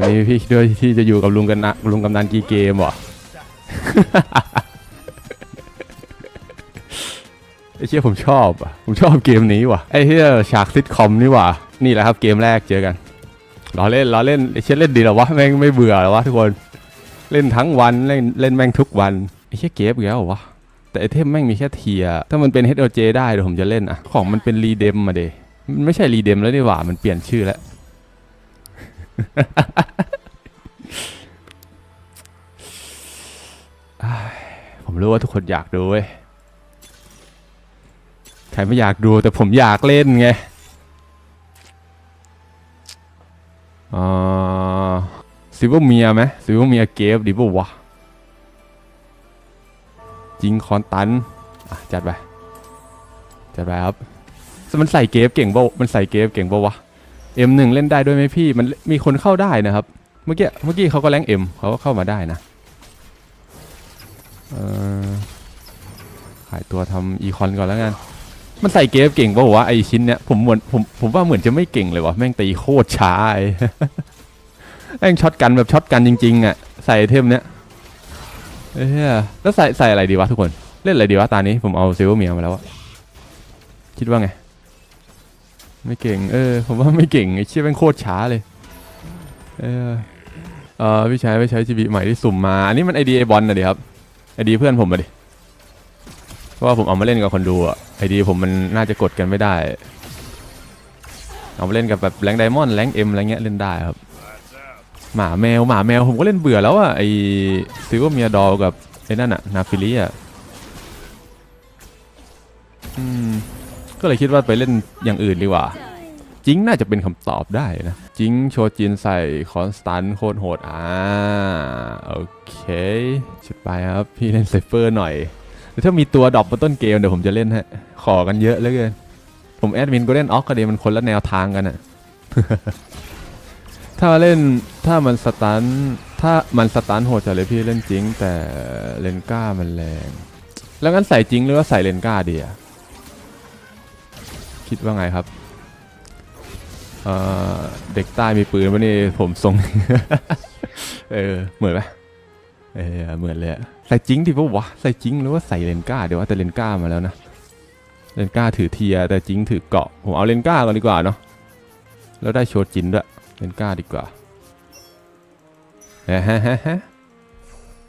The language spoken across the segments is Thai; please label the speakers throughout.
Speaker 1: วันนี้พี่ด้วยที่จะอยู่กับลุงกันนะลุงกำนันกีเกมเหรอ ไอ้เชี่ยผมชอบอะผมชอบเกมนี้ว่ะไอ้เชี่ยฉากซิทคอมนี่ว่ะนี่แหละครับเกมแรกเจอกันล้อเล่นล้อเล่นไอ้เชี่ยเล่นดีเหรอวะแม่งไม่เบื่อเหรอวะทุกคนเล่นทั้งวันเล่นเล่นแม่งทุกวันไอ้เชี่ยเกมอีกแล้ววะแต่ไอเทมแม่งมีแค่เทีย ถ้ามันเป็น HLJ ได้เดี๋ยวผมจะเล่นอะของมันเป็นรีเดมมาเดมันไม่ใช่รีเดมแล้วนี่หว่ามันเปลี่ยนชื่อแล้ว ผมรู้ว่าทุกคนอยากดูเว้ย ใครไม่อยากดูแต่ผมอยากเล่นไงอ่าซิวเมียไหมซิวเมียเกฟดีป่าวะจริงคอนตันจัดไป จัดไปครับ มันใส่เกฟเก่งป่มันใส่เกฟเก่งป่วะ M1 เล่นได้ด้วยไหมพี่มันมีคนเข้าได้นะครับ เมื่อกี้เมื่อกี้เขาก็แรง M เขาก็เข้ามาได้นะขายตัวทำอีคอนก่อนแล้วกันมันใส่เกฟเก่งป่าววะไอชิ้นเนี้ยผมเหมือนผมผมว่าเหมือนจะไม่เก่งเลยวะแม่งตีโคตรช้าไอ้แม่งช็อตกันแบบช็อตกันจริงๆอะใส่เทมเนี้ยเอ้ยแล้วใส่ใส่อะไรดีวะทุกคนเล่นอะไรดีวะตานี้ผมเอาซิลเวอร์เมียมาแล้วอะคิดว่าไง ไม่เก่ง เออ ผมว่าไม่เก่งไอ้เชี่ยแม่งโคตรช้าเลย เออเออพี่ชายไม่ใช้จีบีใหม่ที่สุ่มมา อันนี้มันไอเดีไอบอลนะดิครับ ไอเดียเพื่อนผมมาดิ เพราะว่าผมเอามาเล่นกับคนดูอะไอเดียผมมันน่าจะกดกันไม่ได้ เอามาเล่นกับแบบแรงไดมอนด์แรงเอ็มอะไรเงี้ยเล่นได้ครับ หมาแมวหมาแมวผมก็เล่นเบื่อแล้วอะไอซิลเวอร์เมียดอลกับไอ้นั่นอะนาฟิลิอะอืม ก็เลยคิดว่าไปเล่นอย่างอื่นดีกว่า จิงน่าจะเป็นคำตอบได้นะ จิงโชจินใส่คอนสแตนโคตรโหดอ่าโอเคชุดไปครับพี่เล่นไซเฟอร์หน่อยถ้ามีตัวดรอปมาต้นเกมเดี๋ยวผมจะเล่นฮะขอกันเยอะเหลยเกินผมแอดมินก็เล่นออกก็ดีมันคนละแนวทางกันอะถ้าเล่นถ้ามันสตันถ้ามันสตันโหดจัดเลยพี่เล่นจิงแต่เลนก้ามันแรง แล้วงั้นใส่จิงหรือว่าใส่เลนก้าดีอะ คิดว่าไงครับเเด็กใต้มีปืนวะนี่ผมทรง เออ เหมือนไหมเออเหมือนเลยอะใส่จิงดิปะวะใส่จิงหรือว่าใส่เลนก้าเดี๋ยวว่าแต่เลนก้ามาแล้วนะเลนก้าถือเทียแต่จิงถือเกาะผมเอาเลนก้าก่อนดีกว่าเนาะแล้วได้โชว์จินด้วยเลนก้าดีกว่าเฮ้ฮะฮะฮะ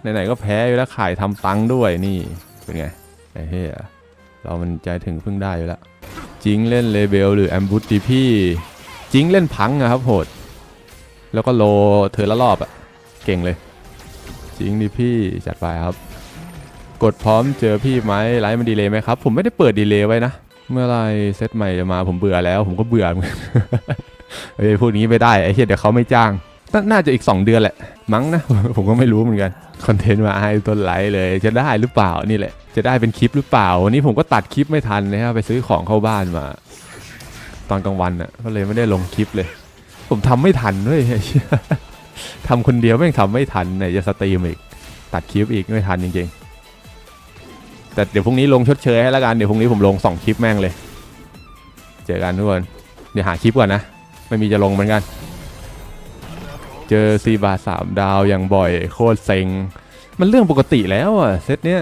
Speaker 1: ไหนๆก็แพ้อยู่แล้วขายทำตังค์ด้วยนี่เป็นไงไอ้เหี้ยเรามันใจถึงเพิ่งได้อยู่แล้ว จิงเล่นเลเบลหรือแอมบูตดีพี่จิงเล่นพังอะครับโหด แล้วก็โลเธอละรอบอะเก่งเลย จิงดิพี่จัดไปครับ กดพร้อมเจอพี่ไหมไลฟ์มันดีเลยไหมครับ ผมไม่ได้เปิดดีเลยไว้นะ เมื่อไรเซตใหม่จะมาผมเบื่อแล้ว ผมก็เบื่อเหมือนกันเฮ้พูดอย่างนี้ไม่ได้ไอ้เหี้ยเดี๋ยวเขาไม่จ้าง นน่าจะอีก 2 เดือนแหละ มั้งนะ ผมก็ไม่รู้เหมือนกัน คอนเทนต์มาให้ต้นไลฟ์เลยจะได้หรือเปล่านี่แหละ จะได้เป็นคลิปหรือเปล่า วันนี้ผมก็ตัดคลิปไม่ทันนะครับไปซื้อของเข้าบ้านมา ตอนกลางวันอะก็เลยไม่ได้ลงคลิปเลย ผมทำไม่ทันด้วยทำคนเดียวแม่งทำไม่ทันไหนจะสตรีมอีก ตัดคลิปอีกไม่ทันจริงๆ แต่เดี๋ยวพรุ่งนี้ลงชดเชยให้ล้วกันเดี๋ยวพรุ่งนี้ผมลงสองคลิปแม่งเลย เจอกันทุกคนเดี๋ยวหาคลิปก่อนนะไม่มีจะลงเหมือนกัน เจอซีบาสามดาวอย่างบ่อยโคตรเซ็ง มันเรื่องปกติแล้วอะเซตเนี้ย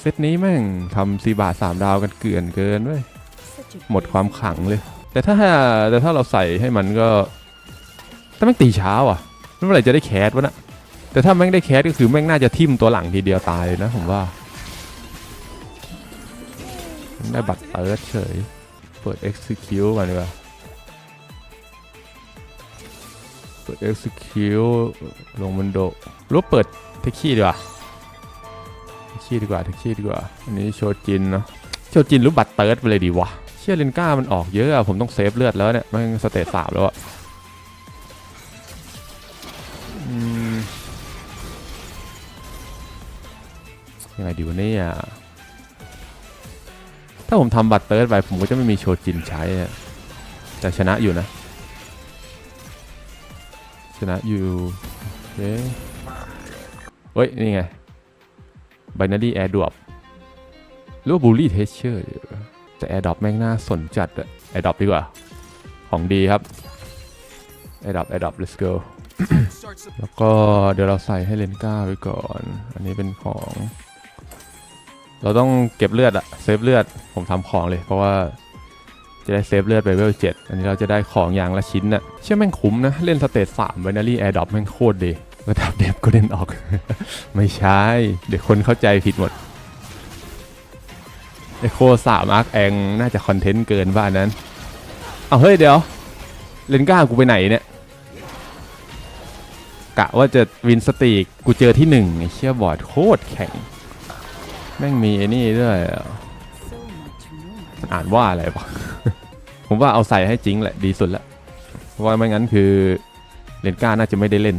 Speaker 1: เซตนี้แม่งทำซีบาสามดาวกันเกลื่อนเกินเว้ยหมดความขลังเลย แต่ถ้าแต่ถ้าเราใส่ให้มันก็ถ้าแม่งตีเช้าอะเมื่อไหร่จะได้แคสวะนะแต่ถ้าแม่งได้แคสก็คือแม่งน่าจะทิ่มตัวหลังทีเดียวตายเลยนะผมว่าได้บัตรเติร์ดเฉย เปิด execute ก่อนดีกว่า เปิด execute ลงมันโดรือว่าเปิดเทคขี้ดีกว่าเทคขี้ดีกว่าเทคขี้ดีกว่า อันนี้โชจินเนาะโชจินรือบัตรเติร์ดไปเลยดีวะ เชี่ยเลนก้ามันออกเยอะอะผมต้องเซฟเลือดแล้วเนี่ยแมันสเตตสามแล้วอะยังไงดีวะเนี่ยถ้าผมทำบัตรเติร์ดไปผมก็จะไม่มีโชจินใช้แต่ชนะอยู่นะ ชนะอยู่เคเฮ้ย นี่ไง binary air drop หรือว่า bully texture ดีกว่แต่ air drop แม่งน่าสนจัดอะ air drop ดีกว่า ของดีครับ air drop air drop let's go แล้วก็เดี๋ยวเราใส่ให้เลนก้าไว้ก่อน อันนี้เป็นของ เราต้องเก็บเลือดอะเซฟเลือด ผมทำของเลยเพราะว่า จะได้เซฟเลือดไปเวลเจ็ดอันนี้เราจะได้ของอย่างละชิ้นอะเชื่อแม่งคุ้มนะ เล่นสเตจสามไวนารี่แอร์ดอปแม่งโคตรดีระดับเดฟก็เล่นออก ไม่ใช่ เดี๋ยวคนเข้าใจผิดหมดไอโคสามอาร์คแองน่าจะคอนเทนต์เกินบ้านนั้นเอาเฮ้ยเดี๋ยว เลนก้ากูไปไหนเนี่ยกะว่าจะวินสตีกกูเจอที่หนึ่งไอเชี่ยบอร์ดโคตรแข็ง แม่งมีไอ้นี่ด้วยมันอ่านว่าอะไรวะ ผมว่าเอาใส่ให้จริงแหละดีสุดละเพราะว่าไม่งั้นคือเลนก้าน่าจะไม่ได้เล่น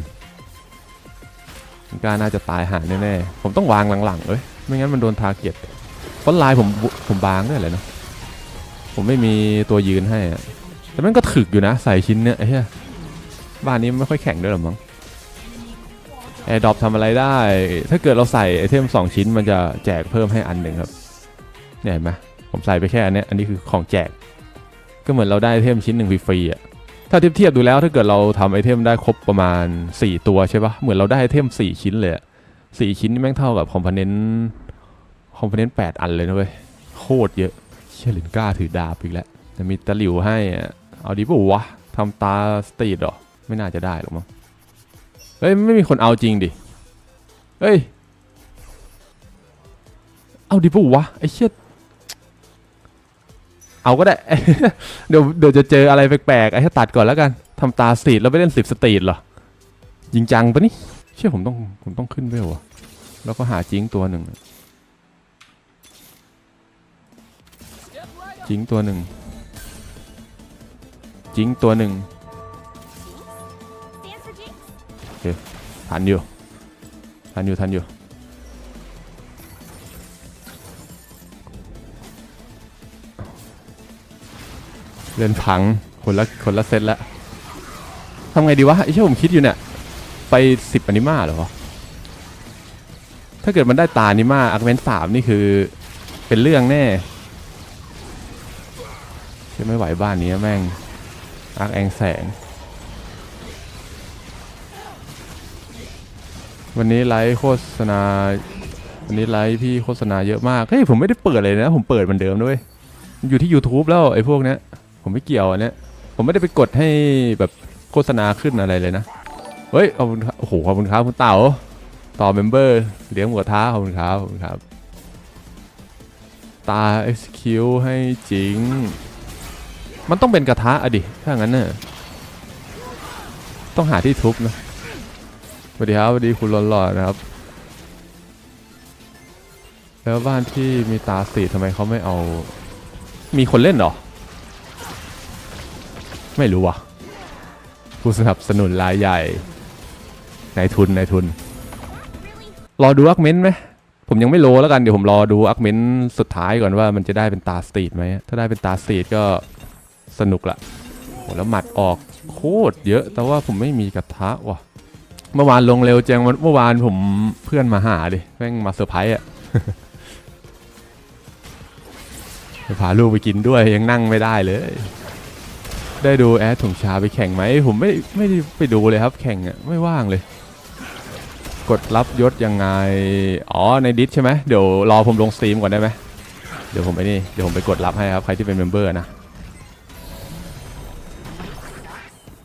Speaker 1: เลนก้าน่าจะตายหาแน่ๆผมต้องวางหลังๆเอ้ยไม่งั้นมันโดนทาเก็ตเพราะลายผมผมบางด้วยแหละเนาะผมไม่มีตัวยืนให้อะแต่มันก็ถึกอยู่นะใส่ชิ้นเนี้ยไอ้เหี้ยบ้านนี้ไม่ค่อยแข็งด้วยหรอมั้งแอร์ดรอปทำอะไรได้ ถ้าเกิดเราใส่ไอเทมสองชิ้นมันจะแจกเพิ่มให้อันหนึ่งครับเนี่ยเห็นไหมผมใส่ไปแค่อันเนี้ยอันนี้คือของแจก ก็เหมือนเราได้ไอเทมชิ้นหนึ่งฟรีๆอะถ้าเทียบเทียบดูแล้วถ้าเกิดเราทำไอเทมได้ครบประมาณ 4 ตัวใช่ปะเหมือนเราได้ไอเทม 4 ชิ้นเลยสี่ชิ้นนี่แม่งเท่ากับคอมโพเนนต์คอมโพเนนต์แปดอันเลยนะเว้ยโคตรเยอะเชี่ยลินก้าถือดาบอีกแล้วจะมีตะหลิวให้อะเอาดีป่าวะทำตาสตรีทเหรอ ไม่น่าจะได้หรอกมั้งเฮ้ยไม่มีคนเอาจริงดิเฮ้ยเอาดีป่าวะไอ้เชี่ย เอาก็ได้ เดี๋ยวเดี๋ยวจะเจออะไรแปลกๆไอ้ให้ตัดก่อนแล้วกันทำตาสตรีทแล้วไปเล่นสิบสตรีทเหรอจริงจังปะนี่เชื่อผมต้องผมต้องขึ้นเวลอะแล้วก็หาจิงตัวหนึ่งจิงตัวหนึ่งจิงตัวหนึ่ง
Speaker 2: Stand for Jinx.
Speaker 1: ทันอยู่ทันอยู่ทันอยู่ เล่นพังคนละคนละเซตละทำไงดีวะไอ้เชี่ยผมคิดอยู่เนี่ย ไปสิบอนิมาเหรอ ถ้าเกิดมันได้ตาอนิมาอาร์เมนสามนี่คือเป็นเรื่องแน่เชื่อไม่ไหวบ้านนี้แม่งอาร์คแองแสง วันนี้ไลฟ์โฆษณา วันนี้ไลฟ์พี่โฆษณาเยอะมาก เฮ้ย ผมไม่ได้เปิดเลยนะ ผมเปิดเหมือนเดิมด้วย อยู่ที่ YouTube แล้วไอ้พวกเนี้ย ผมไม่เกี่ยวอันเนี้ยผมไม่ได้ไปกดให้แบบโฆษณาขึ้นอะไรเลยนะ เฮ้ยขอบคุณครับโอ้โหขอบคุณครับคุณเต๋าต่อเมมเบอร์เลี้ยงหมูกระทะขอบคุณครับขอบคุณครับ ตา execute ให้จริง มันต้องเป็นกระทะอะดิ ถ้างั้นน่ะต้องหาที่ทุบนะสวัสดีครับสวัสดีคุณหล่อๆนะครับ แล้วบ้านที่มีตาสีทำไมเขาไม่เอา มีคนเล่นหรอ ไม่รู้ว่ะ ผู้สนับสนุนรายใหญ่นายทุนนายทุน รอดูอักเมนต์ไหมผมยังไม่โลแล้วกันเดี๋ยวผมรอดูอักเมนต์สุดท้ายก่อนว่ามันจะได้เป็นตาสตรีทไหมถ้าได้เป็นตาสตรีทก็สนุกละโหแล้วหมัดออกโคตรเยอะแต่ว่าผมไม่มีกระทะว่ะเมื่อวานลงเร็วจังวันเมื่อวานผมเพื่อนมาหาดิแม่งมาเซอร์ไพรส์อะจะพาลูกไปกินด้วยยังนั่งไม่ได้เลย ได้ดูแอดถุงชาไปแข่งไหมผมไม่ไม่ได้ไปดูเลยครับ แข่งอะไม่ว่างเลย กดรับยศยังไง อ๋อในดิสใช่ไหมเดี๋ยวรอผมลงสตรีมก่อนได้ไหมเดี๋ยวผมไปนี่เดี๋ยวผมไปกดรับให้ครับใครที่เป็นเมมเบอร์นะ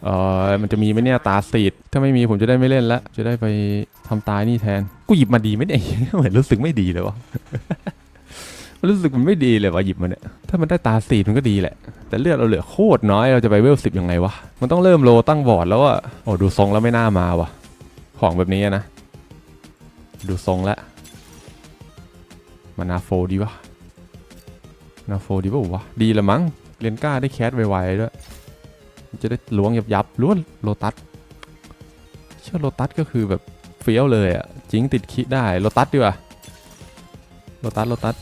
Speaker 1: เออมันจะมีไหมเนี่ยตาสีดถ้าไม่มีผมจะได้ไม่เล่นละจะได้ไปทำตายนี่แทน กูหยิบมาดีไหมเนี่ยเหมือนรู้สึกไม่ดีเลยวะ รู้สึกมันไม่ดีเลยวะหยิบมาเนี่ยถ้ามันได้ตาสีมันก็ดีแหละ แต่เลือดเราเหลือโคตรน้อยเราจะไปเวลสิบยังไงวะ มันต้องเริ่มโลตั้งบอร์ดแล้วอะโอ้ดูทรงแล้วไม่น่ามาวะของแบบนี้นะ ดูทรงแล้วมานาโฟดีวะนาโฟดีป่าวะดีละมั้งเรียนกล้าได้แคสไวๆด้วยจะได้ล้วงยับยับล้วงโลตัสเชื่อโลตัสก็คือแบบเฟี้ยวเลยอะจิงติดคิดได้โลตัสดีกว่าโลตัสโลตัส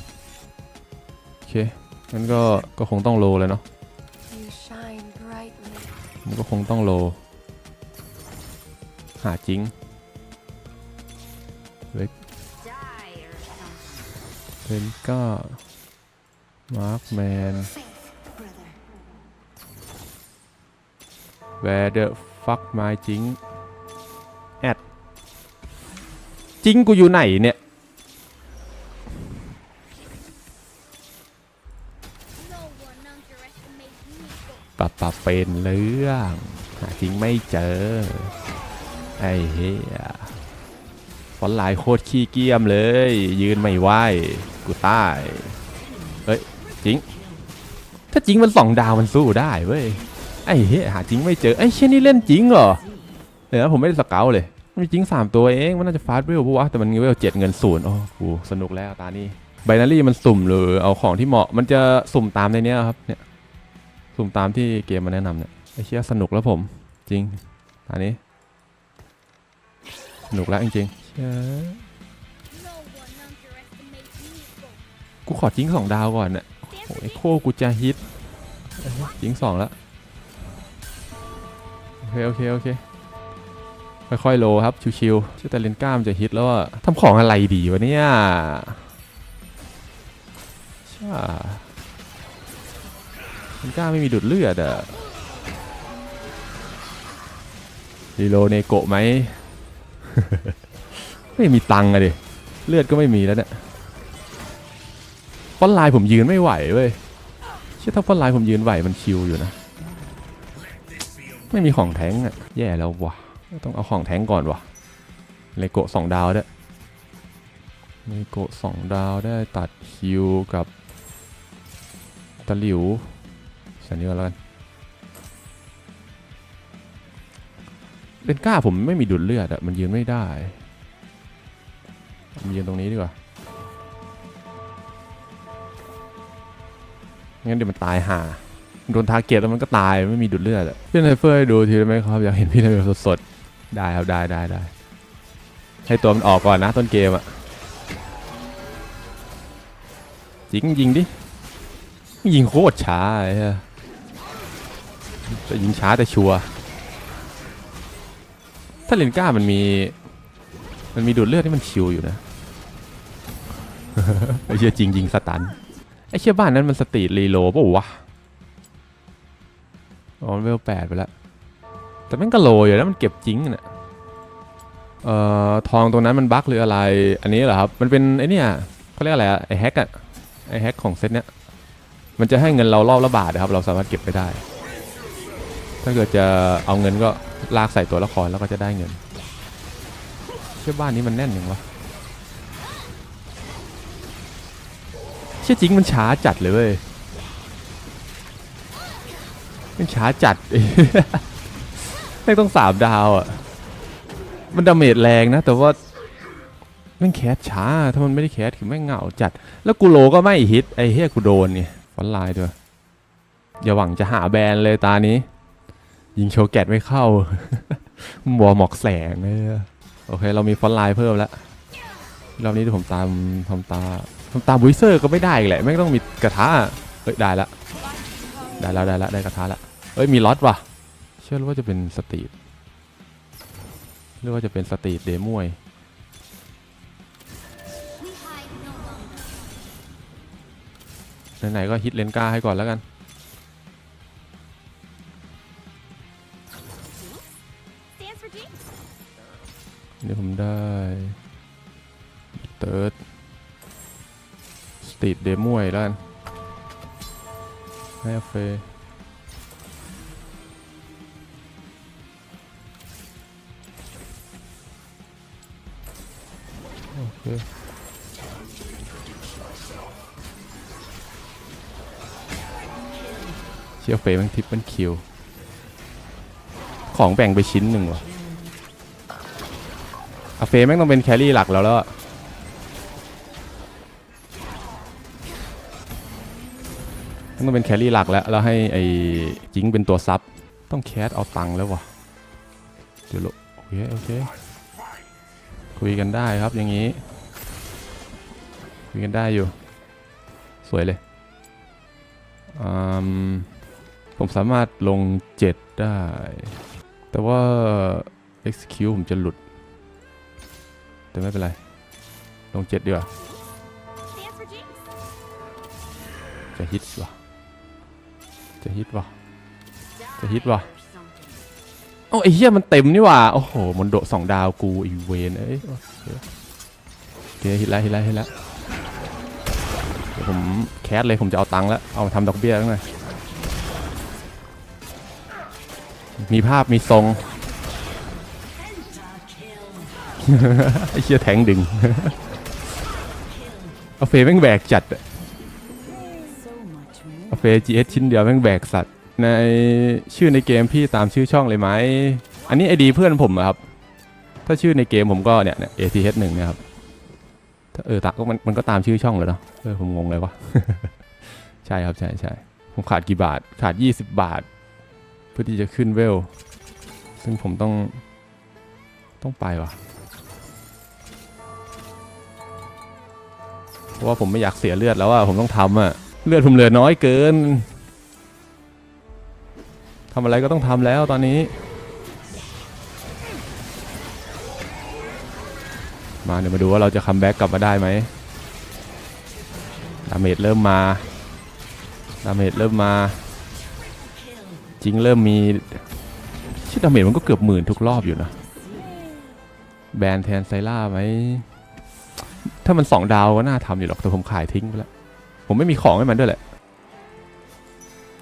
Speaker 1: เคงั้นก็ก็คงต้องโลเลยเนาะ
Speaker 2: You shine brightly.
Speaker 1: มันก็คงต้องโล หาจริง
Speaker 2: Dire
Speaker 1: เป็นก็มาร์คแมน
Speaker 2: brother.
Speaker 1: where the fuck my จริงแอดจริงกูอยู่ไหนเนี่ย ปรับปับเป็นเรื่องหาจริงไม่เจอ ไอ้เฮียฟอนไลน์โคตรขี้เกียมเลย ยืนไม่ไหวกูตายเฮ้ยจริง ถ้าจริงมันสองดาวมันสู้ได้เว้ยไอ้เฮียหาจริงไม่เจอไอ้เช่นนี่เล่นจริงเหรอเดี๋ยวผมไม่ได้สเกลเลยมีจริงสามตัวเองมันน่าจะฟาสต์เวลปะวะแต่มันเวลเจ็ดเงินศูนย์โอ้กูสนุกแล้วตานี้ไบนารี่มันสุ่มหรือเอาของที่เหมาะมันจะสุ่มตามในเนี้ยครับเนี่ย สุ่มตามที่เกมมาแนะนำเนี่ยไอ้เชี่ยสนุกแล้วผมจริงตอนนี้ สนุกแล้วจริงๆเชี่ย
Speaker 3: No one underestimates me.
Speaker 1: กูขอจิ้งสองดาวก่อนเนี่ยโอ้ยโคกูจะฮิตเอ้ยจิ้งสองแล้วโอเคโอเคโอเคค่อยๆโลครับชิวๆชื่อแต่เลนก้ามนจะฮิตแล้วอะทำของอะไรดีวะเนี่ยช่าเลนก้าไม่มีดูดเลือดอะรีโลเนโกะไหมไม่มีตังค์อะดิ เลือดก็ไม่มีแล้วเนี่ยฟอนไลน์ผมยืนไม่ไหวเว้ยเชื่อถ้าฟอนไลน์ผมยืนไหวมันชิวอยู่นะ ไม่มีของแท้งอะแย่แล้ววะต้องเอาของแท้งก่อนวะเลโกะสองดาวด้วยเลโกะสองดาวได้ตัดคิวกับตะหลิว สันนี้ก่อนแล้วกันเป็นก้าผมไม่มีดุดเลือดอะมันยืนไม่ได้มันยืนตรงนี้ดีกว่างั้นเดี๋ยวมันตายห่าโดนทาเกตแล้วมันก็ตายไม่มีดูดเลือดอะพี่ไนเฟอร์ดูทีได้ไหมครับ อยากเห็นพี่ไนเฟอร์สดๆ ได้ครับได้ได้ได้ให้ตัวมันออกก่อนนะต้นเกมอะยิงยิงดิ ยิงโคตรช้าไอ้เหี้ย จะยิงช้าแต่ชัวร์ถ้าเลนก้ามันมี มันมีดูดเลือดที่มันชิวอยู่นะไอเชี่ยจริงยิงสตันไอเชี่ยบ้านนั้นมันสตรีทรีโลป่ะวะอ๋อนเวลแปดไปแล้ว แต่แม่งก็โลอยู่แล้วมันเก็บจริงน่ะเอ่อทองตรงนั้นมันบั๊กหรืออะไร อันนี้เหรอครับ มันเป็นไอเนี่ยเขาเรียกอะไรอะไอแฮกอะไอแฮกของเซตเนี้ยมันจะให้เงินเรารอบละบาทนะครับ เราสามารถเก็บไปได้ ถ้าเกิดจะเอาเงินก็ลากใส่ตัวละครแล้วก็จะได้เงินเชื่อบ้านนี้มันแน่นยังวะเชื่อจริงมันช้าจัดเลยเว้ยมันช้าจัดไม่ต้องสามดาวอะ มันดาเมจแรงนะ แต่ว่าแม่งแคสช้า ถ้ามันไม่ได้แคสคือแม่งเหงาจัด แล้วกูโลก็ไม่ฮิตไอ้เฮียกูโดนเนี่ยฟอนไลน์ด้วยอย่าหวังจะหาแบรนด์เลยตานี้ ยิงโชว์แกตไม่เข้ามัวหมอกแสงเลยโอเค เรามีฟอนไลน์เพิ่มแล้วรอบนี้ผมตามทำตาทำตามวิเซอร์ก็ไม่ได้อีกแหละแม่ต้องมีกระทะเฮ้ยได้ละได้แล้วได้แล้วได้กระทะละเอ้ยมีล็อตว่ะ เชื่อว่าจะเป็นสตรีทหรือว่าจะเป็นสตรีทเดมวยไหนๆก็ฮิตเลนกาให้ก่อนแล้วกัน เดี๋ยวผมได้เติร์ดสตรีทเดมวยแล้วนให้อาเฟโอเคเชียร์เฟย์มันทิปเป็นคิว ของแบ่งไปชิ้นหนึ่งวะาเฟแม่งต้องเป็นแครี่หลักแล้วแล้วต้องเป็นแครี่หลักแล้ว แล้วให้ไอ้จิงเป็นตัวซับ ต้องแคสเอาตังค์แล้ววะเดี๋ยวโลโอเคโอเค คุยกันได้ครับอย่างนี้ คุยกันได้อยู่ สวยเลยผมสามารถลง 7 ได้ แต่ว่า execute ผมจะหลุด แต่ไม่เป็นไร ลงเจ็ดดีกว่าจะฮิตวะจะฮิตวะจะฮิตวะเอาไอ้เหี้ยมันเต็มนี่ว่าโอ้โหมันโดสองดาวกูอีเวนเอ้ยโอเคฮิตแล้วฮิตแล้วฮิตแล้วเดี๋ยวผมแคสเลยผมจะเอาตังค์แล้วเอาทำดอกเบี้ยตั้งหน่อยมีภาพมีทรง ไอ้เชี่ยแทงดึง เอาเฟยแม่งแบกจัดอะ
Speaker 2: So much more.
Speaker 1: เอาเฟย GS ชิ้นเดียวแม่งแบกสัตว์ ในชื่อในเกมพี่ตามชื่อช่องเลยไหม อันนี้ไอดีเพื่อนผมอะครับ ถ้าชื่อในเกมผมก็เนี่ยเนี่ย ATH 1เนี่ยครับ ถ้าเออตาก็มันมันก็ตามชื่อช่องเลยเนาะ เออผมงงเลยวะ ใช่ครับใช่ใช่ผมขาดกี่บาท ขาด 20 บาท เพื่อที่จะขึ้นเวล ซึ่งผมต้องต้องไปวะ เพราะว่าผมไม่อยากเสียเลือดแล้วอะผมต้องทำอะเลือดผมเหลือน้อยเกินทำอะไรก็ต้องทำแล้วตอนนี้ มาเดี๋ยวมาดูว่าเราจะคัมแบ็กกลับมาได้ไหมดาเมจเริ่มมาดาเมจเริ่มมา จริงเริ่มมีชิดดาเมจมันก็เกือบหมื่นทุกรอบอยู่นะ แบนแทนไซล่าไหม ถ้ามันสองดาวก็น่าทำอยู่หรอกแต่ผมขายทิ้งไปแล้ว ผมไม่มีของให้มันด้วยแหละ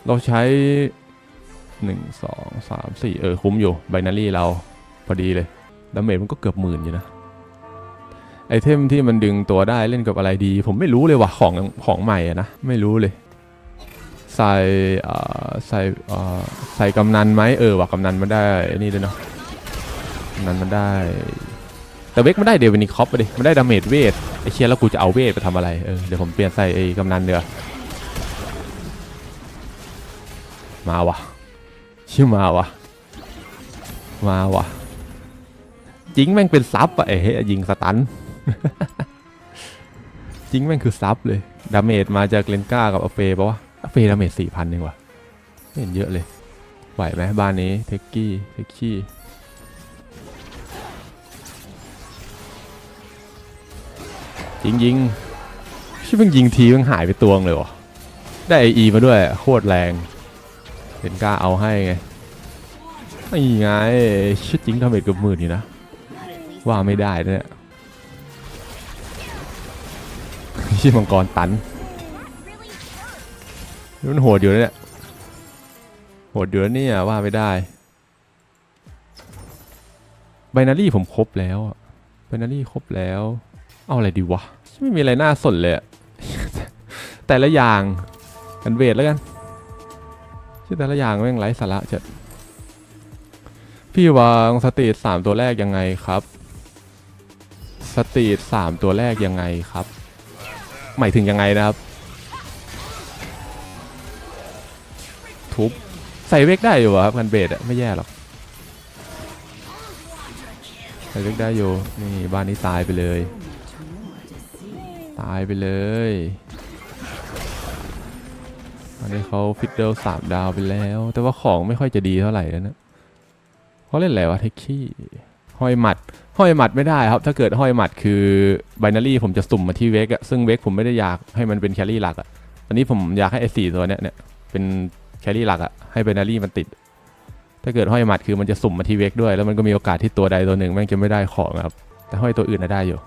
Speaker 1: เราใช้หนึ่งสองสามสี่เออ คุ้มอยู่ไบนารี่เราพอดีเลยดาเมจมันก็เกือบหมื่นอยู่นะไอเทมที่มันดึงตัวได้เล่นกับอะไรดี ผมไม่รู้เลยว่ะของของใหม่อะนะ ไม่รู้เลย ใส่เออใส่เออใส่กำนันไหมเออว่ะกำนันมันได้อันนี่เลยเนาะกำนันมันได้ แต่เวกมันได้เดวินิคอปไปดิ มันได้ดาเมจเวทไอเชียแล้วกูจะเอาเวทไปทำอะไร เออ เดี๋ยวผมเปลี่ยนใส่ไอ้กำนันเดือมาวะชื่อมาวะมาวะจิงแม่งเป็นซับอะเอ้ยยิงสตันจิงแม่งคือซับเลย ดาเมจมาจากเลนก้ากับอเฟปะวะอเฟดาเมจสี่พันเองวะไม่เห็นเยอะเลย ไหวไหมบ้านนี้เทคกี้เทคกี้ ยิงยิงชื่เพิ่งยิงทีมันหายไปตวงเลยวะได้ไออีมาด้วยโคตรแรงเลนก้าเอาให้ไงนี่ไงชิดจริงดาเมจเกือบหมื่นอยู่นะ ว่าไม่ได้เนี่ยชื่มังกรตันมันโหดอยู่เนี่ยโหดอยู่นะเนี่ยว่าไม่ได้ไบนารี่ผมครบแล้วอะไบนารี่ครบแล้ว เอาอะไรดีวะ ไม่มีอะไรน่าสนเลยแต่ละอย่างกันเวทแล้วกันชื่อแต่ละอย่างแม่งไร้สาระจัดพี่วางสตรีทสามตัวแรกยังไงครับ สตรีทสามตัวแรกยังไงครับ หมายถึงยังไงนะครับ ทุบใส่เวกได้อยู่ครับกันเบดอะไม่แย่หรอกใส่เวกได้อยู่นี่บ้านนี้ตายไปเลย ตายไปเลยอันนี้เขาฟิตเดิลสามดาวไปแล้ว แต่ว่าของไม่ค่อยจะดีเท่าไหร่แล้วนะเขาเล่นอะไรวะเทคขี้ห้อยหมัด ห้อยหมัดไม่ได้ครับ ถ้าเกิดห้อยหมัดคือไบนารี่ผมจะสุ่มมาที่เวกอะซึ่งเวกผมไม่ได้อยากให้มันเป็นแครี่หลักอะตอนนี้ผมอยากให้ไอ้สี่ตัวเนี้ยเนี่ยเป็นแครี่หลักอะให้ไบนารี่มันติด ถ้าเกิดห้อยหมัดคือมันจะสุ่มมาที่เวกด้วย แล้วมันก็มีโอกาสที่ตัวใดตัวหนึ่งแม่งจะไม่ได้ของครับ แต่ห้อยตัวอื่นน่ะได้อยู่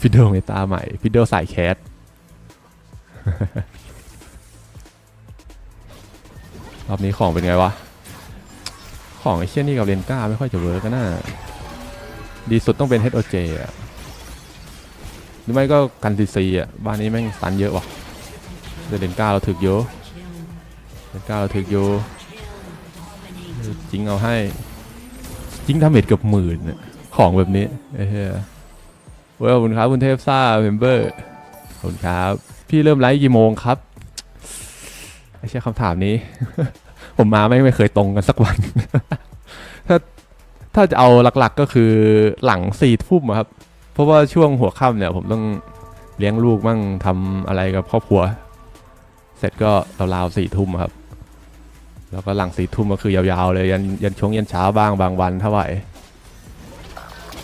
Speaker 1: ฟิดเดิลเมตาใหม่ฟิดเดิลสายแคสรอบนี้ของเป็นไงวะ ของไอเชี่ยนี่กับเลนก้าไม่ค่อยจะเวิร์กกันนะดีสุดต้องเป็น HOJ อะหรือไม่ก็กันซีซีอะ บ้านนี้แม่งสันเยอะว่ะแต่เลนก้าเราถึกเยอะเลนก้าเราถึกเยอะจริงเอาให้ จริงดาเมจเกือบหมื่นของแบบนี้เอ้ย เว้ยขอบคุณครับคุณเทพซ่าเมมเบอร์ขอบคุณครับ พี่เริ่มไลฟ์กี่โมงครับไอ้เชี่ยคำถามนี้ ผมมาไม่ไม่เคยตรงกันสักวัน ถ้าถ้าจะเอาหลักๆก็คือหลังสี่ทุ่มครับ เพราะว่าช่วงหัวค่ำเนี่ย ผมต้องเลี้ยงลูกมั่งทำอะไรกับครอบครัว เสร็จก็ราวๆสี่ทุ่มครับ แล้วก็หลังสี่ทุ่มก็คือยาวๆเลยยันยันช่วงยันเช้าบ้างบางวันถ้าไหว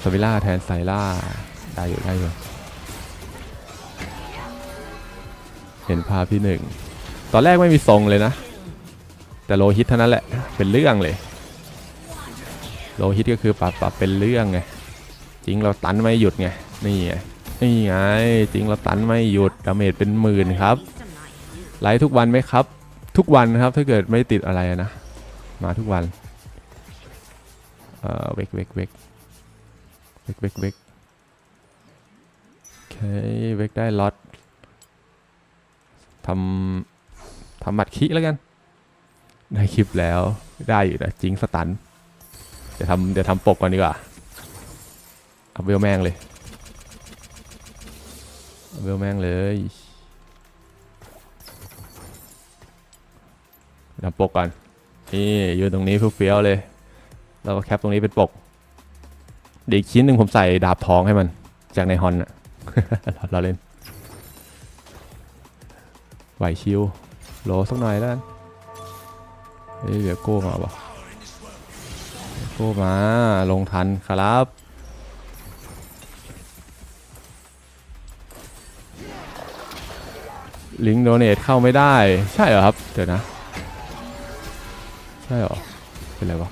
Speaker 1: สวิล่าแทนไซล่า ได้อยู่ได้อยู่ เห็นภาพที่หนึ่ง ตอนแรกไม่มีทรงเลยนะ แต่โลฮิตเท่านั้นแหละ เป็นเรื่องเลย โลฮิตก็คือปรับปรับเป็นเรื่องไง จริงเราตันไม่หยุดไง นี่ไง นี่ไง จริงเราตันไม่หยุด ดาเมจเป็นหมื่นครับ ไลฟ์ทุกวันไหมครับ ทุกวันครับ ถ้าเกิดไม่ติดอะไรนะ มาทุกวัน เอ่อเวกเวกเวกเวกเวกเวก โอเคเวกได้ล็อตทำทำบัตรคิแล้วกัน ได้คลิปแล้วได้อยู่นะจริงสตันเดี๋ยวทำเดี๋ยวทำปกก่อนดีกว่าเอาเวลแม่งเลยเอาเวลแม่งเลยทำปกก่อนนี่อยืนตรงนี้เฟี้ยวเลย แล้วก็แคปตรงนี้เป็นปกเดี๋ยวอีกชิ้นหนึ่งผมใส่ดาบทองให้มันจากในฮอนอะ เราเล่นไหวชิวโหลสักหน่อยแล้วกันเฮ้ยเดี๋ยวโก้มาปะโก้มาลงทันครับลิงก์โดเนทเข้าไม่ได้ ใช่เหรอครับ เดี๋ยวนะ ใช่เหรอ เป็นไรวะ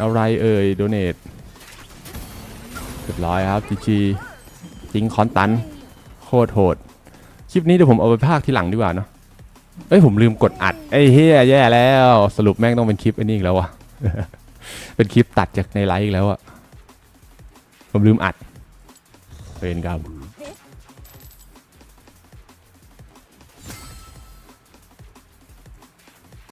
Speaker 1: อะไรเอ่ยโดเนทเรียบร้อยครับจีจีจิงคอนตัน โคตรโหด คลิปนี้เดี๋ยวผมเอาไปภาคที่หลังดีกว่าเนาะเอ้ยผมลืมกดอัดไอ้เฮียแย่แล้ว สรุปแม่งต้องเป็นคลิปไอ้นี่อีกแล้ววะเป็นคลิปตัดจากในไลฟ์อีกแล้วอะผมลืมอัดเป็นกรรม